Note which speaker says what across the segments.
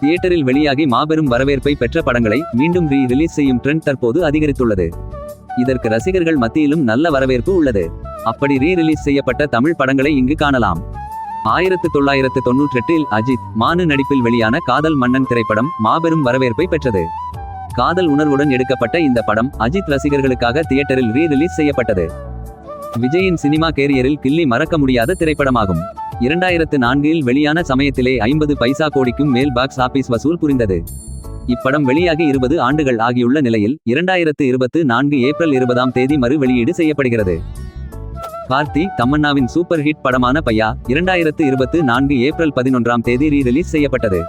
Speaker 1: தியேட்டரில் வெளியாகி மாபெரும் வரவேற்பை பெற்ற படங்களை மீண்டும் ரீ ரிலீஸ் செய்யும் ட்ரெண்ட் தற்போது அதிகரித்துள்ளது. இதற்கு ரசிகர்கள் மத்தியிலும் நல்ல வரவேற்பு உள்ளது. அப்படி ரீ ரிலீஸ் செய்யப்பட்ட தமிழ் படங்களை இங்கு காணலாம். ஆயிரத்து தொள்ளாயிரத்து தொன்னூற்றெட்டில் அஜித் மானு நடிப்பில் வெளியான காதல் மன்னன் திரைப்படம் மாபெரும் வரவேற்பை பெற்றது. காதல் உணர்வுடன் எடுக்கப்பட்ட இந்த படம் அஜித் ரசிகர்களுக்காக தியேட்டரில் ரீ ரிலீஸ் செய்யப்பட்டது. விஜயின் சினிமா கேரியரில் கில்லி மறக்க முடியாத திரைப்படமாகும். இரண்டாயிரத்து நான்கில் வெளியான சமயத்திலே ஐம்பது பைசா கோடிக்கும் மேல் பாக்ஸ் ஆபீஸ் வசூல் புரிந்தது. இப்படம் வெளியாகி இருபது ஆண்டுகள் ஆகியுள்ள நிலையில் இரண்டாயிரத்து இருபத்து நான்கு ஏப்ரல் இருபதாம் தேதி மறு வெளியீடு செய்யப்படுகிறது. கார்த்தி தமன்னாவின் சூப்பர் ஹிட் படமான பையா இரண்டாயிரத்து இருபத்து நான்கு ஏப்ரல் பதினொன்றாம் தேதி ரீ ரிலீஸ் செய்யப்பட்டது.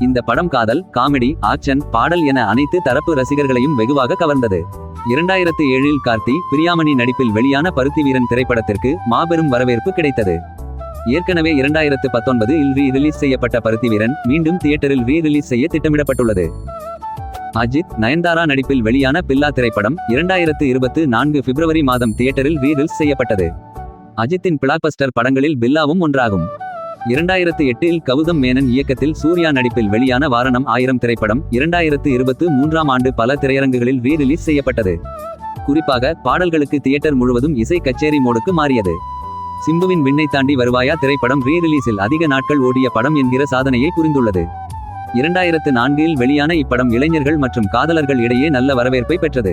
Speaker 1: இந்த படம் காதல் காமெடி ஆக்ஷன் பாடல் என அனைத்து தரப்பு ரசிகர்களையும் வெகுவாக கவர்ந்தது. இரண்டாயிரத்து ஏழில் கார்த்தி பிரியாமணி நடிப்பில் வெளியான பருத்தி வீரன் திரைப்படத்திற்கு மாபெரும் வரவேற்பு கிடைத்தது. ஏற்கனவே இரண்டாயிரத்து பத்தொன்பது இல் ரீ ரிலீஸ் செய்யப்பட்ட பருத்தி வீரன் மீண்டும் தியேட்டரில் ரீ ரிலீஸ் செய்ய திட்டமிடப்பட்டுள்ளது. அஜித் நயன்தாரா நடிப்பில் வெளியான பில்லா திரைப்படம் இரண்டாயிரத்து இருபத்து நான்கு பிப்ரவரி மாதம் தியேட்டரில் ரீ ரிலீஸ் செய்யப்பட்டது. அஜித்தின் பிளாக்பஸ்டர் படங்களில் பில்லாவும் ஒன்றாகும். இரண்டாயிரத்து எட்டில் கௌதம் மேனன் இயக்கத்தில் சூர்யா நடிப்பில் வெளியான வாரணம் ஆயிரம் திரைப்படம் இரண்டாயிரத்து இருபத்து மூன்றாம் ஆண்டு பல திரையரங்குகளில் ரீ ரிலீஸ் செய்யப்பட்டது. குறிப்பாக பாடல்களுக்கு தியேட்டர் முழுவதும் இசை கச்சேரி மோடுக்கு மாறியது. சிம்புவின் விண்ணை தாண்டி வருவாயா திரைப்படம் ரீ ரிலீஸில் அதிக நாட்கள் ஓடிய படம் என்கிற சாதனையை புரிந்துள்ளது. இரண்டாயிரத்து நான்கில் வெளியான இப்படம் இளைஞர்கள் மற்றும் காதலர்கள் இடையே நல்ல வரவேற்பை பெற்றது.